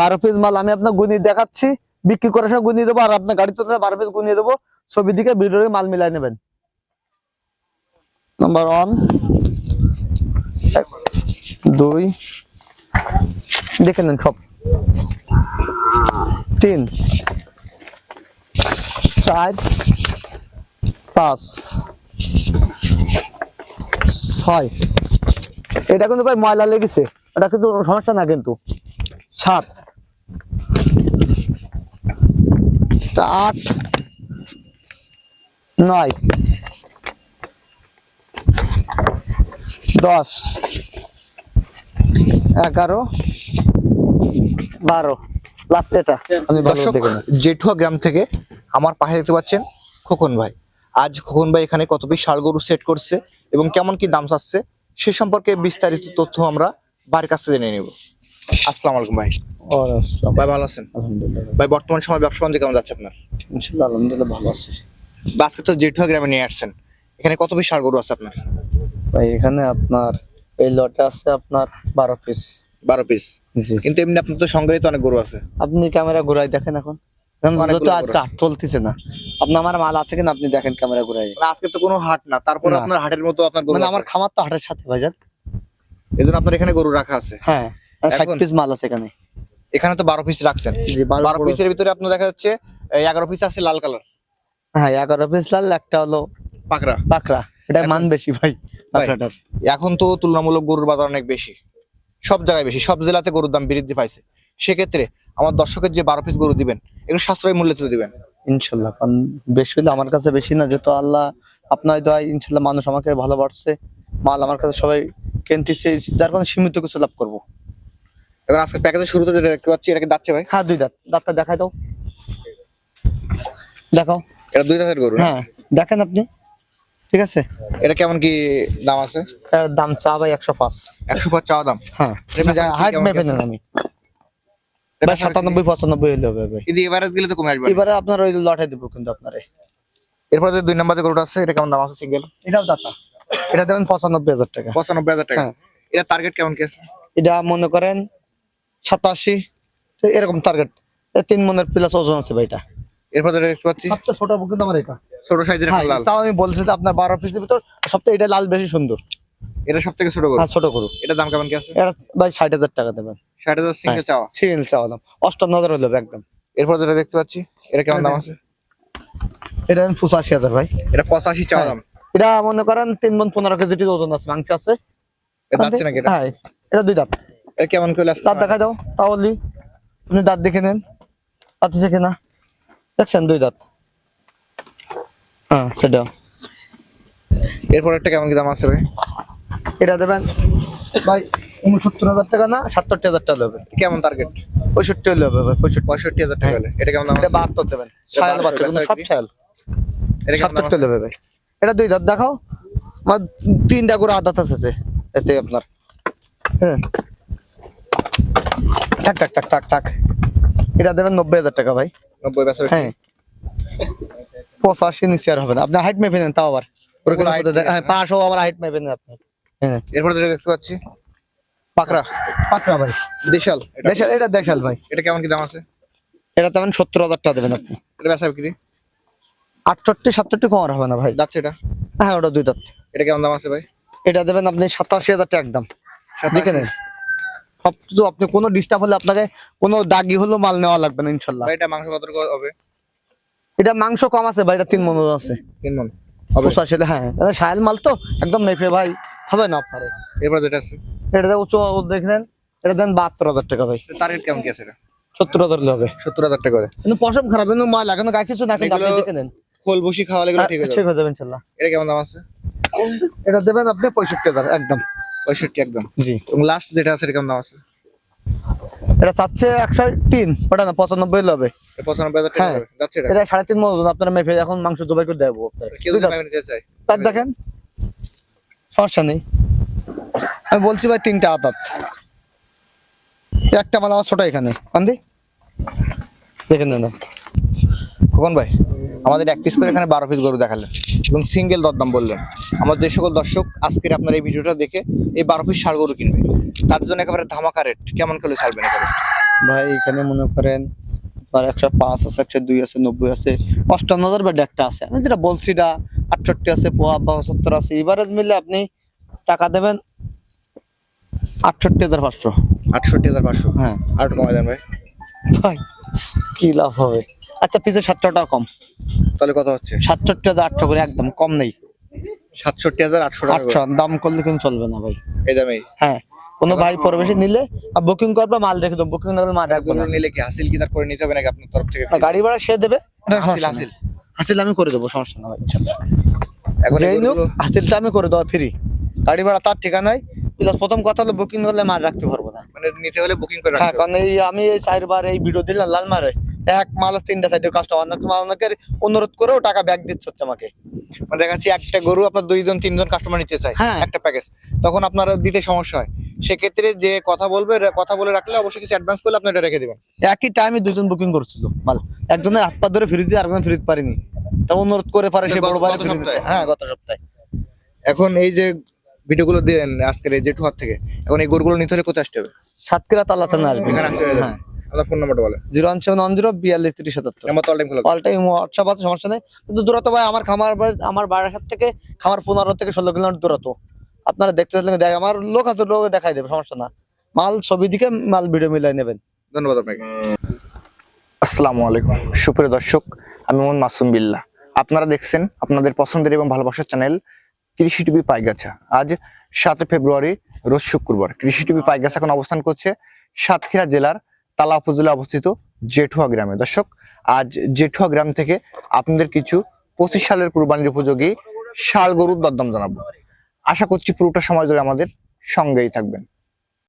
বারো পিস মাল আমি আপনার গুনি দেখাচ্ছি, বিক্রি করার সময় গুনিয়ে দেবো, আর আপনার গাড়িতে বারো পিস গুনিয়ে দেবো। ছবি দিকে ভিডিওতে মাল মিলাই নেবেন। নাম্বার ওয়ান দুই, দেখে নেন সব। তিন, চার, পাঁচ, ছয়। এটা কিন্তু ভাই ময়লা লেগেছে, এটা কিন্তু সমস্যা না কিন্তু। সাত তা আট নয় দশ এগারো বারো। লাস্ট এটা। আমি দর্শক জেঠুয়া গ্রাম থেকে আমার পাশে দেখতে পাচ্ছেন খোকন ভাই। আজ খোকন ভাই এখানে কত পিস ষাড় গরু সেট করছে এবং কেমন কি দাম চাচ্ছে সে সম্পর্কে বিস্তারিত তথ্য আমরা বাড়ির কাছে জেনে নেব। আসসালামু আলাইকুম ভাই। আসসালাম। ভাই ভালো আছেন? আলহামদুলিল্লাহ। ভাই বর্তমান সময় ব্যবসা বাণিজ্য কেমন যাচ্ছে আপনার? আলহামদুলিল্লাহ ভালো আছি। তো জেঠুয়া গ্রামে নিয়ে আসছেন। এখানে কত পিস ষাড় গরু আছে আপনার? ভাই এখানে আপনার এই লটে আছে আপনার বারো পিস বারো পিস জি। কিন্তু এমনি আপনার তো সংগ্রহিত অনেক গরু আছে। আপনি ক্যামেরা ঘুরাই দেখেন এখন। যত আজকে হাট চলতেছে না। আপনি আমার মাল আছে কিনা আপনি দেখেন ক্যামেরা ঘুরাই। মানে আজকে তো কোনো হাট না তারপর আপনার হাটের মতো আপনার মানে আমার খামার তো হাটের সাথে ভাইজান এই জন্য আপনার এখানে গরু রাখা আছে। হ্যাঁ। ষাট পিস মাল আছে এখানে। এখানে তো বারো পিস রাখছেন। বারো পিসের ভিতরে আপনার দেখা যাচ্ছে এগারো পিস আছে লাল কালার হ্যাঁ এগারো পিস লাল একটা হলো পাকড়া। পাকড়া। এটা মান বেশি ভাই পাকড়াটার। এখন তো তুলনামূলক গরুর বাজার অনেক বেশি। সব জায়গায় বেশি সব জেলাতে গরুর দাম বৃদ্ধি পাইছে। সেক্ষেত্রে আমার দর্শকের যে বারো পিস গরু দিবেন এগুলো সাশ্রয় মূল্যে তো দিবেন। ইনশাল্লাহ কারণ বেশি হলে আমার কাছে বেশি না যেহেতু আল্লাহ আপনার দয় ইনশাল্লাহ মানুষ আমাকে ভালোবাসছে। মাল আমার কাছে সবাই কিনতেছে যার কারণে সীমিত কিছু লাভ করব। এখন আজকে প্যাকেজের শুরুতে যেটা দেখতে পাচ্ছি এটা কি যাচ্ছে ভাই? হ্যাঁ দুই দাঁত। দাঁতটা দেখাই দাও। দেখাও। এটা দুই দাঁতের গরু হ্যাঁ দেখেন আপনি। ঠিক আছে? এটা কেমন কি দাম আছে? এর দাম চা ভাই একশো পাঁচ। একশো পাঁচ চাওয়া দাম? হ্যাঁ। হাইট মেপে নেন আমি। এটা ভাই সাতানব্বই পঁচানব্বই হলে হবে ভাই। কিন্তু এবারে গেলে তো কমে আসবে এবারে আপনার ওই লটে দেবো কিন্তু আপনার। এরপরে যে দুই নম্বর যে গরুটা আছে এটা কেমন দাম আছে সিঙ্গেল এটাও দাতা এটা দেবেন পঁচানব্বই হাজার টাকা। পঁচানব্বই হাজার টাকা। হ্যাঁ। এটা টার্গেট কেমন কি আছে? এটা মনে করেন সাতাশি। এরকম টার্গেট তিন মনের প্লাস ওজন আছে ভাই এটা। এরপর যেটা দেখতে পাচ্ছি। সবচেয়ে ছোট কিন্তু আমার এটা। ছোট সাইজের হ্যাঁ, লাল। তাও আমি বলছি যে আপনার বারো পিসের ভিতর সবথেকে এটা লাল বেশি সুন্দর। এটা সব থেকে ছোট গরু? হ্যাঁ ছোট করু এটা দাম কেমন কি আছে? এটা ভাই ষাট হাজার টাকা দেবেন। ষাট হাজার সিঙ্গেল চাওয়া। সিরিয়াল চাওয়া দাম। হলে একদম। এরপর যেটা দেখতে পাচ্ছি। এটা কেমন দাম আছে? এটা আমি পঁচাশি হাজার ভাই। এটা পঁচাশি চাওয়া হ্যাঁ। দাম। এটা মনে করেন তিন মন পনেরো কেজি ওজন আছে মাংস আছে। এটা নাকি এটা? হ্যাঁ এটা দুই দাঁত। এটা কেমন করে দাঁত দেখা দাও তাহলে আপনি দাঁত দেখে নেন। পাচ্ছে কিনা? দেখছেন দুই দাঁত। হ্যাঁ সেটা। এরপর একটা কেমন কি দাম আছে ভাই? এটা দেবেন ভাই উনসত্তর হাজার টাকা না? সাতষট্টি হাজার টাকা হবে কেমন টার্গেট পঁয়ষট্টি হলে হবে পঁয়ষট্টি। পঁয়ষট্টি হাজার টাকা হলে। এটা কেমন এটা বাহাত্তর দেবেন। ছায়াল বাচ্চা সব ছায়াল এটা সাতষট্টি হলে হবে। ভাই এটা দুই দাঁত দেখাও। আমার তিনটা করে আদাত আছে এতে আপনার। হ্যাঁ। থাক থাক থাক থাক থাক। এটা দেবেন নব্বই হাজার টাকা ভাই। নব্বই বেচা হ্যাঁ। পঁচাশি নিচে আর হবে না। আপনি হাইট মেপে নেন তাও আবার। হ্যাঁ পাঁচশো আবার হাইট মেপে নেন আপনি। হ্যাঁ। এরপর যেটা দেখতে পাচ্ছি পাকড়া। পাঁচটা ভাই। দেশাল। দেশাল এটা দেশাল ভাই। এটা কেমন কি দাম আছে? এটা তেমন সত্তর হাজার টাকা দেবেন আপনি। এটা বেচা বিক্রি? আটষট্টি সাতষট্টি কম আর হবে না ভাই। যাচ্ছে এটা হ্যাঁ ওটা দুই দাঁত। এটা কেমন দাম আছে ভাই? এটা দেবেন আপনি সাতাশি হাজার টাকা একদম। দেখে নেন। সব কিছু আপনি কোনো ডিস্টার্ব হলে আপনাকে কোনো দাগি হলেও মাল নেওয়া লাগবে না ইনশাল্লাহ। এটা মাংস কত হবে? এটা মাংস কম আছে ভাই এটা তিন মন আছে। তিন মন। পঁচাশি হ্যাঁ। এটা সায়াল মাল তো একদম ভাই হবে না আপনার? এরপর যেটা আছে? এটা উঁচু এটা দেন বাহাত্তর হাজার টাকা ভাই। টার্গেট কেমন কি আছে এটা? সত্তর হাজার হলে হবে। সত্তর হাজার টাকা কিন্তু পশম খারাপ কিন্তু মাল এখনও গায়ে কিছু না কিন্তু দেখে নেন। খোল বসি খাওয়া এগুলো ঠিক হয়ে হয়ে যাবে ইনশাল্লাহ। এটা কেমন দাম আছে? এটা দেবেন আপনি পঁয়ষট্টি হাজার একদম। পঁয়ষট্টি একদম। জি। এবং লাস্ট যেটা আছে এটা কেমন দাম আছে। এটা চাচ্ছে একশো তিন ওটা না পঁচানব্বই হবে পঁচানব্বই হাজার হ্যাঁ। এটা? সাড়ে তিন ওজন আপনারা মেপে এখন মাংস জবাই করে দেবো তার দেখেন। সমস্যা নেই। আমি বলছি ভাই তিনটা আদাত। একটা মাল আমার ছোট এখানে। আন্দি দেখে নেন। খোকন ভাই আমাদের এক পিস করে এখানে বারো পিস গরু দেখালেন। এবং সিঙ্গেল দরদাম বললেন। আমার যে সকল দর্শক আজকের আপনার এই ভিডিওটা দেখে এই বারো পিস ষাড় গরু কিনবে। তার জন্য একেবারে ধামাকা রেট কেমন করে ছাড়বেন ভাই এখানে মনে করেন আপনার একশো পাঁচ আছে একশো দুই আছে নব্বই আছে অষ্টান্ন হাজার বা একটা আছে। আমি যেটা বলছি এটা আটষট্টি আছে পোয়া পঁচাত্তর আছে এবারে মিলে আপনি টাকা দেবেন আটষট্টি হাজার পাঁচশো। আটষট্টি হাজার পাঁচশো? হ্যাঁ। আর কমাই দেন ভাই। ভাই কি লাভ হবে? আচ্ছা পিছনে সাতশো টাকা কম। তাহলে কত হচ্ছে? সাতষট্টি হাজার আটশো করে একদম কম নেই। সাতষট্টি হাজার আটশো আটশো দাম করলে কিন্তু চলবে না ভাই। এই দামেই হ্যাঁ কোনো ভাই পরবেশে নিলে আর বুকিং করবে মাল রেখে দেবো। বুকিং না করলে মাল রাখব না। নিলে কি হাসিল কি তার করে নিতে হবে নাকি আপনার তরফ থেকে? গাড়ি ভাড়া সে দেবে। হাসিল, হাসিল। হাসিল আমি করে দেবো সমস্যা না ভাই। এখন এই নোক হাসিলটা আমি করে দেওয়া ফ্রি গাড়ি ভাড়া তার ঠিকানায় প্লাস প্রথম কথা হলো বুকিং করলে মাল রাখতে পারব না। মানে নিতে হলে বুকিং করে হ্যাঁ। কারণ এই আমি এই চারবার এই ভিডিও দিলাম লাল মারে এক মাল তিনটা সাইডে কাস্টমার অনেক অনুরোধ করেও টাকা ব্যাক দিচ্ছে হচ্ছে আমাকে। মানে দেখা যাচ্ছে একটা গরু আপনার দুইজন তিনজন কাস্টমার নিতে চায় হ্যাঁ। একটা প্যাকেজ তখন আপনার দিতে সমস্যা হয়। সেক্ষেত্রে যে কথা বলবে কথা বলে রাখলে অবশ্যই কিছু অ্যাডভান্স করলে আপনি এটা রেখে দেবেন। একই টাইমে দুজন বুকিং করছিল মাল। একজনের হাত পা ধরে ফিরে দিয়ে আরেকজন ফিরিতে পারিনি। তা অনুরোধ করে পারে সে বড় ভাই? হ্যাঁ গত সপ্তাহে। এখন এই যে ভিডিওগুলো দিলেন আজকের এই জেঠু হাত থেকে এখন এই গরুগুলো নিতে হলে কোথায় আসতে হবে? সাতক্ষীরা তালা থানা আসবে। হ্যাঁ। আপনার ফোন নাম্বারটা বলেন। Zero one seven one zero বিয়াল্লিশ তিরিশ সাতাত্তর। আমার তো অল টাইম খোলা। অল টাইম হোয়াটসঅ্যাপ আছে সমস্যা নেই। কিন্তু দূরত্ব ভাই আমার খামার আমার বারাসাত থেকে খামার পনেরো থেকে ষোলো কিলোমিটার দূরত্ব। আপনারা দেখতে চাইলে দেখ আমার লোক আছে লোক দেখাই দেবে সমস্যা না। মাল ছবি দিকে মাল ভিডিও মিলাই নেবেন। ধন্যবাদ আপনাকে। আসসালামু আলাইকুম। সুপ্রিয় দর্শক আমি মোহাম্মদ মাসুম বিল্লাহ আপনারা দেখছেন আপনাদের পছন্দের এবং ভালোবাসার চ্যানেল কৃষি টিভি পাইগাছা। আজ সাতই ফেব্রুয়ারি রোজ শুক্রবার। কৃষি টিভি পাইগাছা এখন অবস্থান করছে সাতক্ষীরা জেলার তালা উপজেলা অবস্থিত জেঠুয়া গ্রামে। দর্শক, আজ জেঠুয়া গ্রাম থেকে আপনাদের কিছু পঁচিশ সালের কুরবানির উপযোগী শাল গরুর দরদাম জানাব। আশা করছি পুরোটা সময় ধরে আমাদের সঙ্গেই থাকবেন।